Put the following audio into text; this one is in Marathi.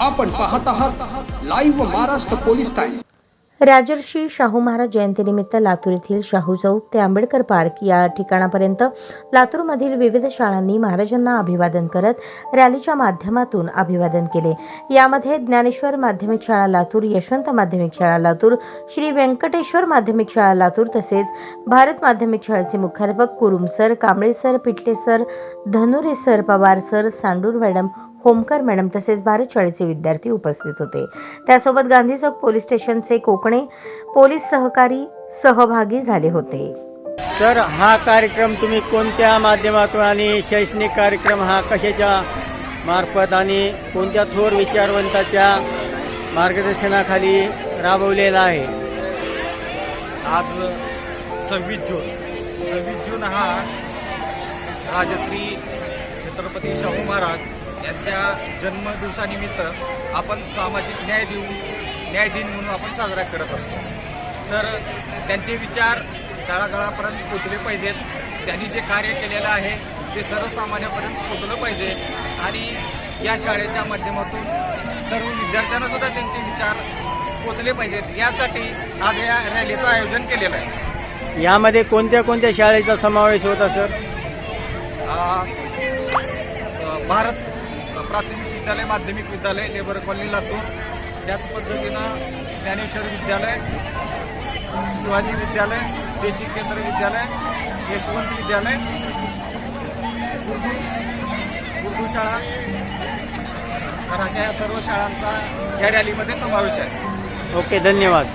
आपण पाहत आहात live Maharashtra police times Rajarshi Shahu Maharaj जयंतीनिमित्त लातूर येथील शाहू चौक ते आंबेडकर पार्क या ठिकाणापर्यंत लातूरमधील विविध शाळांनी महाराजांना अभिवादन करत रॅलीच्या माध्यमातून अभिवादन केले. यामध्ये ज्ञानेश्वर माध्यमिक शाळा लातूर यशवंत माध्यमिक शाळा लातूर श्री व्यंकटेश्वर माध्यमिक शाळा लातूर तसेच भारत माध्यमिक शाळेचे मुख्याध्यापक Kurum sir Kamble sir Pitle sir Dhanure sir Pawar sir Sandur madam Homkar madam तसेच भारत शाळेचे विद्यार्थी उपस्थित होते. त्यासोबत गांधी चौक पोलीस स्टेशनचे कोकणे पोलीस सहकारी सहभागी झाले होते. सर हा कार्यक्रम तुम्ही कोणत्या माध्यमातून आणि शैक्षणिक कार्यक्रम हा कशाच्या मार्फत आणि कोणत्या थोर विचारवंताच्या मार्गदर्शनाखाली राबवलेला आहे? आज सव्वीस जून. सव्वीस जून हा राजश्री छत्रपती शाहू महाराज यांच्या जन्मदिवसानिमित्त आपण सामाजिक न्याय देऊन न्याय दिन म्हणून आपण साजरा करत असतो. तर त्यांचे विचार तळागाळापर्यंत पोचले पाहिजेत. त्यांनी जे कार्य केलेलं आहे ते सर्वसामान्यापर्यंत पोचलं पाहिजे. आणि या शाळेच्या माध्यमातून सर्व विद्यार्थ्यांना सुद्धा त्यांचे विचार पोचले पाहिजेत. यासाठी आज या रॅलीचं आयोजन केलेलं आहे. यामध्ये कोणत्या कोणत्या शाळेचा समावेश होता सर? भारत प्राथमिक विद्यालय माध्यमिक विद्यालय लेबर कॉलनी लातूर. त्याच पद्धतीनं ज्ञानेश्वर विद्यालय शिवाजी विद्यालय देशी केंद्र विद्यालय यशवंत विद्यालय उर्दू उर्दू शाळा. तर अशा या सर्व शाळांचा या रॅलीमध्ये समावेश आहे. ओके धन्यवाद.